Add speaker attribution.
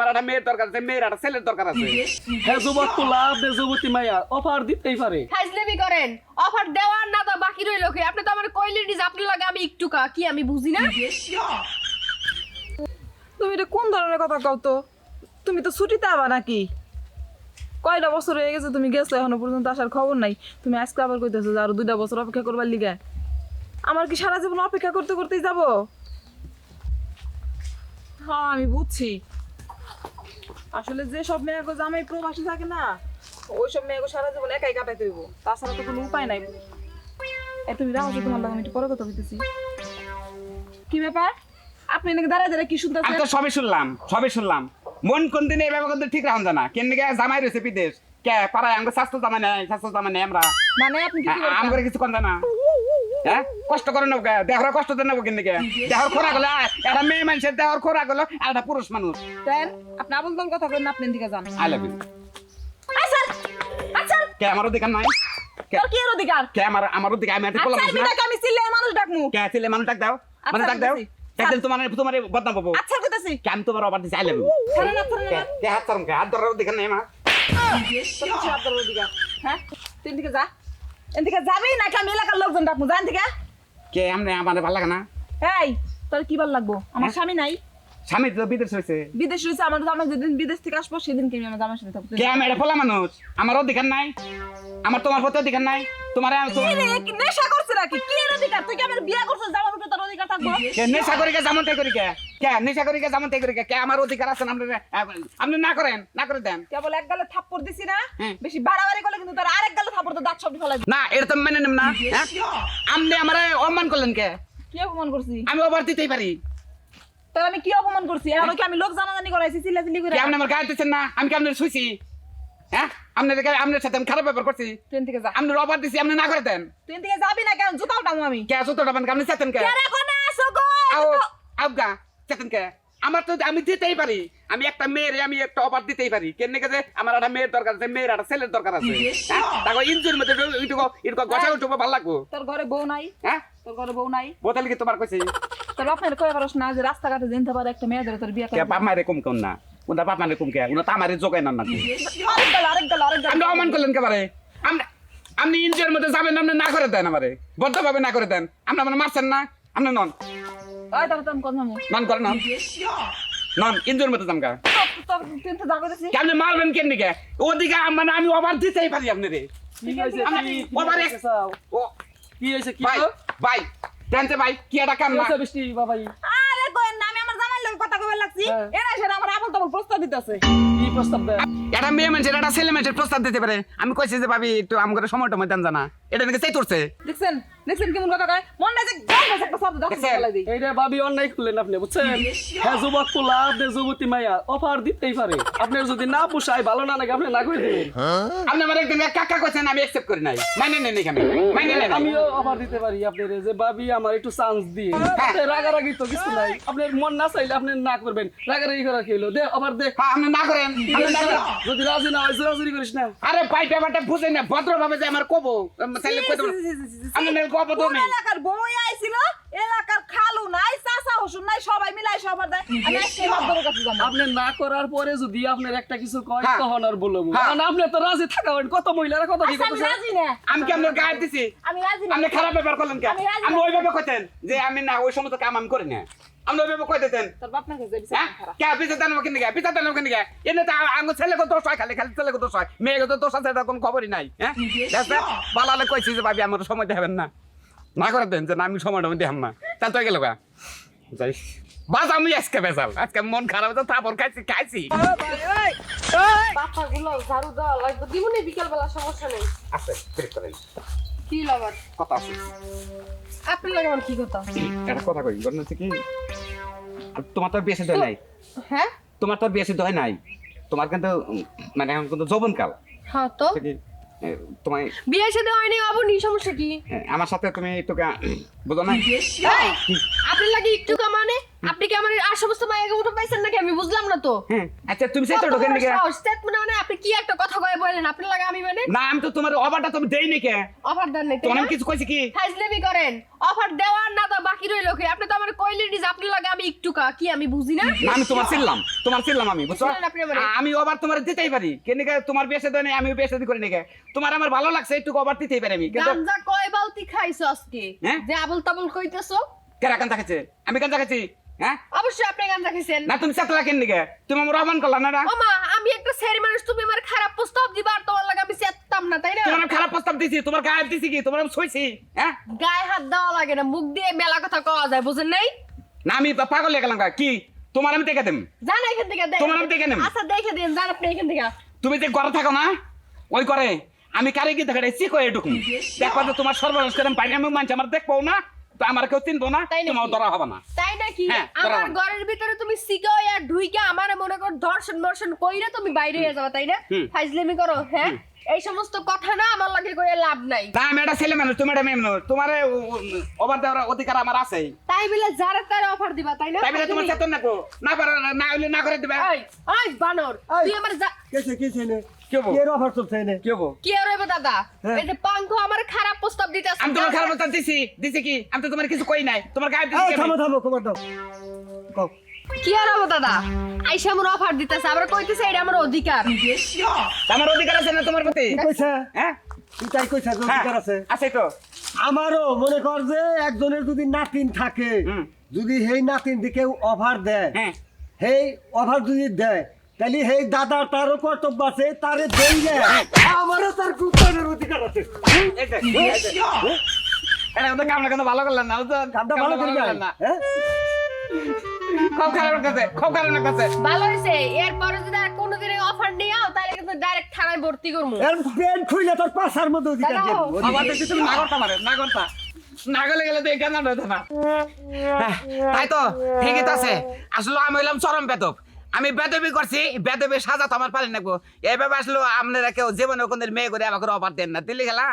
Speaker 1: আমার একটা মেয়ের দরকার আছে মেয়ের একটা ছেলের দরকার আছে।
Speaker 2: হ্যাঁ যুবক তো লাভ দে যুবতী মাইয়া। অফার দিতেই পারে।
Speaker 3: ফাইজলেমি করেন। অফার দেওয়ার না তো বাকি রইল কি? আপনি তো আমার কইলেন যে আপনার লাগে আমি একটু কা কি আমি বুঝি না?
Speaker 4: তুমি এটা কোন ধরনের কথা কও তো? তুমি তো ছুটিতে আবা নাকি? কয়টা বছর হয়ে গেছে তুমি গেছো এখনও পর্যন্ত আসার খবর নাই। তুমি আজকে আবার কইতেছো যে আরও দুইটা বছর অপেক্ষা করবার লিগে। আমার কি সারা জীবন অপেক্ষা করতে করতেই যাব? হ্যাঁ আমি বুঝছি। আসলে যে সব মেয়েগো জামাই প্রবাসী থাকে না ওই সব মেয়েগো সারা জীবন একাই কাটাইতে হইব। তাছাড়া তো কোনো উপায় নাই। এই তুমি রাখো তোমার লাগে আমি একটু পরে কথা বলতেছি কি ব্যাপার? আপনি নাকি দাঁড়ায় দাঁড়ায় কি
Speaker 1: আমি তো সবই শুনলাম সবই শুনলাম। মন কোন দিনে এভাবে কিন্তু ঠিক রাখুন জানা। কেন গে জামাই রয়েছে বিদেশ? কে পাড়ায় আমাকে স্বাস্থ্য জামাই নেই স্বাস্থ্য জামাই নেই আমরা।
Speaker 4: মানে আপনি কি কি
Speaker 1: কিছু কোন জানা। হ্যাঁ কষ্ট করে নেব দেহর কষ্ট দেন নেব কিন্তু দেহর খোরা গেলো একটা মেয়ে মানুষের দেহর খোরা গেলো আর একটা পুরুষ মানুষ।
Speaker 4: দেন আপনি আবল তল কথা করেন আপনি দিকে যান।
Speaker 1: আই লাভ ইউ কে আমার অধিকার নাই? কে?
Speaker 4: তোর কি অধিকার
Speaker 1: কে আমার আমার অধিকার আমি একটা
Speaker 4: আচ্ছা আমি
Speaker 1: না
Speaker 4: ডাক আমি চিল্লে মানুষ ডাকমু
Speaker 1: কে ছেলে মানুষ ডাক দাও। মানে
Speaker 4: আচ্ছা,
Speaker 1: ডাক দাও। দিলে তোমার তোমার বদনাম পাবো।
Speaker 4: আচ্ছা কইতাছি।
Speaker 1: কে আমি তোমার অবাদ দিছি আই লাভ ইউ
Speaker 4: ছাড়েন না ছাড়েন না।
Speaker 1: কে হাত ধরুন কে? হাত ধরার অধিকার নেই আমার
Speaker 4: তোর কি আপনার অধিকার হ্যাঁ তুই দিকে যা। এদিকে যাবি নাকি আমি এলাকার লোকজন ডাকমু জান থেকে
Speaker 1: কে আমনে আমার ভালো লাগে না
Speaker 4: এই তোর কি ভালো লাগবো আমার? স্বামী নাই
Speaker 1: স্বামী তো বিদেশ হয়েছে
Speaker 4: বিদেশ রয়েছে আমার জামাই যেদিন বিদেশ থেকে আসব সেদিন কি আমি আমার জামার সাথে থাকব।
Speaker 1: কে আমি এটা পোলা মানুষ? আমার অধিকার নাই। আমার তোমার প্রতি অধিকার নাই। তোমার
Speaker 4: নেশা করছে নাকি? কি এর অধিকার? তুই কি আমার বিয়া করছিস জামার উপরে তোর অধিকার থাকব?
Speaker 1: কে নেশা করি কে যেমন তাই করি কে? কে নেশা করি কে যেমন তাই করি কে? কে আমার অধিকার আছে আপনি আপনি না করেন না করে দেন।
Speaker 4: কেবল এক গালে থাপ্পড় দিছি না?
Speaker 1: হুম।
Speaker 4: বেশি বাড়াবাড়ি করলে কিন্তু তোর আরেক গালে থাপ্পড় তো দাঁত সব ফেলাই
Speaker 1: না এটা তো মেনে নেব না হ্যাঁ? আপনি আমার অপমান করলেন কে?
Speaker 4: কি অপমান করছি
Speaker 1: আমি ওভার দিতেই পারি।
Speaker 4: তোর আমি কি অপমান করছি? এখন কি আমি লোক জানাজানি করাইছি চিল্লা চিল্লি করে
Speaker 1: আপনি আমার গায়ে দিচ্ছেন না আমি কি আপনার শুইছি? হ্যাঁ? আপনার গায়ে- আপনার সাথে আমি খারাপ ব্যাপার করছি?
Speaker 4: ট্রেন থেকে যা।
Speaker 1: আপনি অফার দিছি আপনি না করে দেন।
Speaker 4: ট্রেন থেকে যাবি না কেন? জুতা উঠাবো আমি।
Speaker 1: কে আসো তো আপনি চেতেন কে?
Speaker 4: কে রে আসো গো?
Speaker 1: আবগা চেতেন কে? আমার তো আমি দিতেই পারি। আমি একটা মেয়ের আমি একটা অফার দিতেই পারি। কেন গেছে আমার একটা মেয়ের দরকার আছে মেয়ের একটা ছেলের দরকার আছে। হ্যাঁ? তাকে ইঞ্জুর মধ্যে এটুকু এটুকু গছা উঠবো ভালো লাগবো।
Speaker 4: তোর ঘরে বউ নাই?
Speaker 1: হ্যাঁ?
Speaker 4: তোর ঘরে বউ নাই?
Speaker 1: বোতল কি তোমার কইছি?
Speaker 4: তোর বাপের কয়ে পারস না যে রাস্তাঘাটে জিনতে পারে একটা মেয়ে ধরে তোর বিয়ে করে
Speaker 1: বাপ কম কম না। উনার বাপ মারে কম কে? উনা তো আমারে জোগাই না নাকি?
Speaker 4: আরেক গাল আরেক গাল আরেক গাল
Speaker 1: আপনি অমান করলেন কে পারে আপনি আপনি ইঞ্জুর মধ্যে যাবেন আপনি না করে দেন আমারে। বদ্ধভাবে না করে দেন। আপনি আমার মারছেন না। আপনি নন।
Speaker 4: ওই তোর
Speaker 1: নন করে নন। নন ইঞ্জুর মধ্যে জামকা
Speaker 4: তোর ট্রেন থেকে যাবে দিছি
Speaker 1: আপনি মারবেন কেন দিকে ওদিকে মানে আমি অবার দিতেই পারি আপনি রে
Speaker 2: কি হয়েছে?
Speaker 1: আমি
Speaker 2: কি- কি
Speaker 1: ওভার
Speaker 2: হয়েছে? চাও?
Speaker 1: ও
Speaker 2: কি হয়েছে? কি
Speaker 1: ভাই জানতে ভাই কি এটা কাম না।
Speaker 2: বৃষ্টি বাবাই।
Speaker 4: আরে কোয়েন না আমি আমার জামাই লগে কথা কইবার লাগছি।
Speaker 2: হ্যাঁ।
Speaker 4: এরা না আমার আবল তাবল প্রস্তাব দিতেছে।
Speaker 2: কি প্রস্তাব দেয়
Speaker 1: এটা মেয়ে মানে এটা ছেলে মানুষের প্রস্তাব দিতে পারে। আমি কইছি যে ভাবি একটু আমাকে সময়টা মধ্যে জানা। এটা নাকি সেই তোরছে
Speaker 4: দেখছেন? দেখছেন কেমন কথা কয়? মনটা যে গম গেছে একটা শব্দ দেই।
Speaker 2: এইটা ভাবি অন্যায় করলেন আপনি বুঝছেন? হ্যাঁ যুবক লাভ দে যুবতী মাইয়া অফার দিতেই পারে। আপনার যদি না পোষায় ভালো না লাগে আপনি না করে দেবেন।
Speaker 1: আপনি আমার একদিন কাকা কইছেন আমি অ্যাকসেপ্ট করি নাই। মানে নেন আমি মানে নেন।
Speaker 2: আমিও অফার দিতে পারি আপনার যে ভাবি আমার একটু চান্স দিয়ে আপনি রাগারাগি তো কিছু নাই। আপনার মন না চাইলে আপনি না করবেন। রাগারাগি করা কি হলো দে আবার দে।
Speaker 1: হ্যাঁ আপনি না করেন। না
Speaker 2: যদি রাজি না হয় জোরাজুরি করিস না।
Speaker 1: আরে ভাই ব্যাপারটা বুঝে না ভদ্রভাবে যে আমার কবো। তাহলে কইতে পারব। আপনি না কবো
Speaker 4: কোন
Speaker 1: তুমি
Speaker 4: এলাকার বই আইছিল এলাকার খালু নাই চাচা হসুন নাই সবাই মিলাই সবার দেয় আমি আজকে কাছে যাব
Speaker 2: আপনি না করার পরে যদি আপনার একটা কিছু কয়
Speaker 1: হ্যাঁ।
Speaker 2: তখন আর বলব
Speaker 1: হ্যাঁ।
Speaker 2: কারণ আপনি তো রাজি থাকা কত মহিলারা কত কি
Speaker 4: আচ্ছা, আমি রাজি না।
Speaker 1: আমি কি আপনার গায়ে দিছি?
Speaker 4: আমি রাজি না।
Speaker 1: আপনি খারাপ ব্যাপার করলেন কে
Speaker 4: আমি।
Speaker 1: ওইভাবে কইতেন যে আমি না ওই সমস্ত কাম আমি করি না। আপনি ওইভাবে কই দিতেন
Speaker 4: তোর বাপ না কাছে
Speaker 1: হ্যাঁ
Speaker 4: খারাপ
Speaker 1: কে পিছে দেন আমাকে নিয়ে পিছে দেন আমাকে নিয়ে এনে তো আঙ্গ ছেলে কত দোষ হয় খালি খালি ছেলে কত দোষ হয় মেয়ে কত দোষ আছে এটা কোনো খবরই নাই হ্যাঁ দেখছে বালালে কইছি যে ভাবি আমার সময় দেবেন না না করে দেন যে আমি সময়টা আমি দেখাম না তাহলে তো গেল গা যাই বাস আমি আজকে বেজাল আজকে মন খারাপ হতো তারপর খাইছি খাইছি
Speaker 3: বাচ্চা গুলো ঝাড়ু দেওয়া লাগবে। দিবনি বিকেল বেলা সমস্যা নেই।
Speaker 1: আছে করেন।
Speaker 3: কি
Speaker 1: কথা আছে।
Speaker 3: আপনার লাগে আমার কি কথা?
Speaker 1: একটা কথা কই ঘটনা হচ্ছে কি? তোমার তো আর বেশি দয় নাই।
Speaker 3: হ্যাঁ?
Speaker 1: তোমার তো আর বেশি দয় নাই। তোমার কিন্তু মানে এখন কিন্তু যৌবন কাল
Speaker 3: হ্যাঁ তো?
Speaker 1: তোমায়
Speaker 3: বিয়ে সাথে হয়নি আবনি সমস্যা কি?
Speaker 1: আমার সাথে তুমি তোকে বুঝো না?
Speaker 3: আপনার লাগে একটু মানে আপনি কি আমার আর সমস্ত মায়ের উঠে পাইছেন নাকি আমি বুঝলাম না তো।
Speaker 1: হ্যাঁ আচ্ছা তুমি সেই তো ঢোকেন নাকি?
Speaker 3: মানে আপনি কি একটা কথা কয়ে বলেন আপনার লাগে আমি মানে?
Speaker 1: না আমি তো তোমার অবারটা তুমি দেই নাকি
Speaker 3: অফার দেন
Speaker 1: তোমার আমি কিছু কইছি কি?
Speaker 3: করেন। অফার দেওয়ার না তো বাকি রইল কি। আপনি তো আমার কইলেন যে আপনার লাগে আমি একটু কা কি আমি বুঝি না?
Speaker 1: আমি তোমার ছিলাম তোমার ছিলাম আমি বুঝছ?
Speaker 3: আপনি
Speaker 1: আমি ওভার তোমার দিতেই পারি কেন তোমার বেশে আমিও বেশে করি নাকি তোমার আমার ভালো লাগছে একটু ওভার দিতেই পারি আমি কিন্তু
Speaker 3: গাঞ্জা কয় বালতি খাইছো আজকে?
Speaker 1: হ্যাঁ?
Speaker 3: যে আবল তাবল কইতেছো?
Speaker 1: কেরা কান দেখাচ্ছে আমি কান দেখাচ্ছি হ্যাঁ?
Speaker 3: অবশ্যই আপনি গাঞ্জা খাইছেন
Speaker 1: না তুমি চাতলা কেন নিকে তুমি আমার অপমান করলা না না?
Speaker 3: ওমা আমি একটা মানুষ তুমি আমার খারাপ প্রস্তাব দিবা আর তোমার লাগে আমি চেতাম না তাই না?
Speaker 1: তোমার খারাপ প্রস্তাব দিছি তোমার গায়ে দিছি কি? তোমার আমি ছইছি হ্যাঁ?
Speaker 3: গায়ে হাত দেওয়া লাগে না মুখ দিয়ে মেলা কথা কওয়া যায় বুঝেন নাই?
Speaker 1: না আমি পাগল হয়ে গেলাম কি? তোমার আমি দেখে
Speaker 3: জান এখান থেকে দেখেন।
Speaker 1: তোমার আমি দেখে নেব।
Speaker 3: আচ্ছা দেখে দিন জান আপনি এখান থেকে।
Speaker 1: তুমি যে ঘরে থাকো না ওই করে আমি কারে কি দেখা সি কয়ে ঢুকুম। দেখবা যে তোমার সর্বনাশ করে পাইনি আমি মানছি আমার দেখব না তো আমার কেউ চিনবো না? তোমার ধরা হবে না।
Speaker 3: তাই নাকি
Speaker 1: হ্যাঁ,
Speaker 3: আমার। ঘরের ভিতরে তুমি সিগা আর ঢুইকা আমার মনে কর ধর্ষণ বর্ষণ কইরা তুমি বাইরে হয়ে যাবা তাই না। ফাইজলেমি করো হ্যাঁ এই সমস্ত কথা না আমার লাগে করে লাভ নাই।
Speaker 1: না আমি একটা ছেলে মানুষ তুমি একটা মেয়ে মানুষ তোমার ওভার দেওয়ার অধিকার আমার আছে
Speaker 3: তাই বলে যারা তারা অফার দিবা তাই না?
Speaker 1: তাই বলে তোমার
Speaker 3: তুমি-
Speaker 1: চেতন না না পারো না হইলে না করে দিবে।
Speaker 3: এই, এই বানর তুই আমার যা-
Speaker 5: কেছে কেছে নে?
Speaker 1: কি হব?
Speaker 5: অফার চলছে নে
Speaker 1: কি হব
Speaker 3: কি আর হইবো দাদা। এই যে পাঙ্খ আমার খারাপ প্রস্তাব দিতে
Speaker 1: আমি তোমার খারাপ প্রস্তাব দিছি দিছি কি? আমি তো তোমার কিছু কই নাই। তোমার গায়ে দিছি
Speaker 5: এই
Speaker 1: কি
Speaker 3: আর হব দাদা? আইসা আমার অফার দিতেছে আবার কইতেছে এটা আমার অধিকার।
Speaker 1: আমার অধিকার আছে না তোমার প্রতি?
Speaker 5: কইছে?
Speaker 1: হ্যাঁ?
Speaker 5: তুই তাই কইছে
Speaker 1: হ্যাঁ,
Speaker 5: অধিকার আছে?
Speaker 1: আছে তো।
Speaker 5: আমারও মনে কর যে একজনের যদি নাতিন থাকে যদি সেই নাতিন দিকে অফার দেয়
Speaker 1: হ্যাঁ।
Speaker 5: সেই অফার যদি দেয় তাহলে সেই দাদার তারও কর্তব্য আছে তারে দেই যায় আমারও তার অধিকার আছে।
Speaker 1: এটা কামটা কিন্তু ভালো করলেন না
Speaker 5: কামটা ভালো করি
Speaker 1: করলেন না।
Speaker 5: হ্যাঁ?
Speaker 1: খুব খারাপ খুব খারাপ
Speaker 3: ভালো এরপরে যদি আর কোনোদিন অফার নিয়ে আও তাহলে কিন্তু ডাইরেক্ট থানায় ভর্তি করব
Speaker 5: এর প্যান্ট খুইলে তোর পাশার অধিকার দিয়ে দেবো, অধিকার।
Speaker 1: দেখছি তুমি না করতে পারে না করতা গেলে গেলে তো এখানে হতো না তাই তো ঠিকই তো আছে। আসলে আমি হইলাম চরম বেদব। আমি বেদবি করছি বেদবি সাজা তো আমার পারি নাকবো এইভাবে আসলে আপনারা কেউ জীবনে কোনদিন মেয়ে করে আমাকে অফার দেন না। দিল্লি খেলা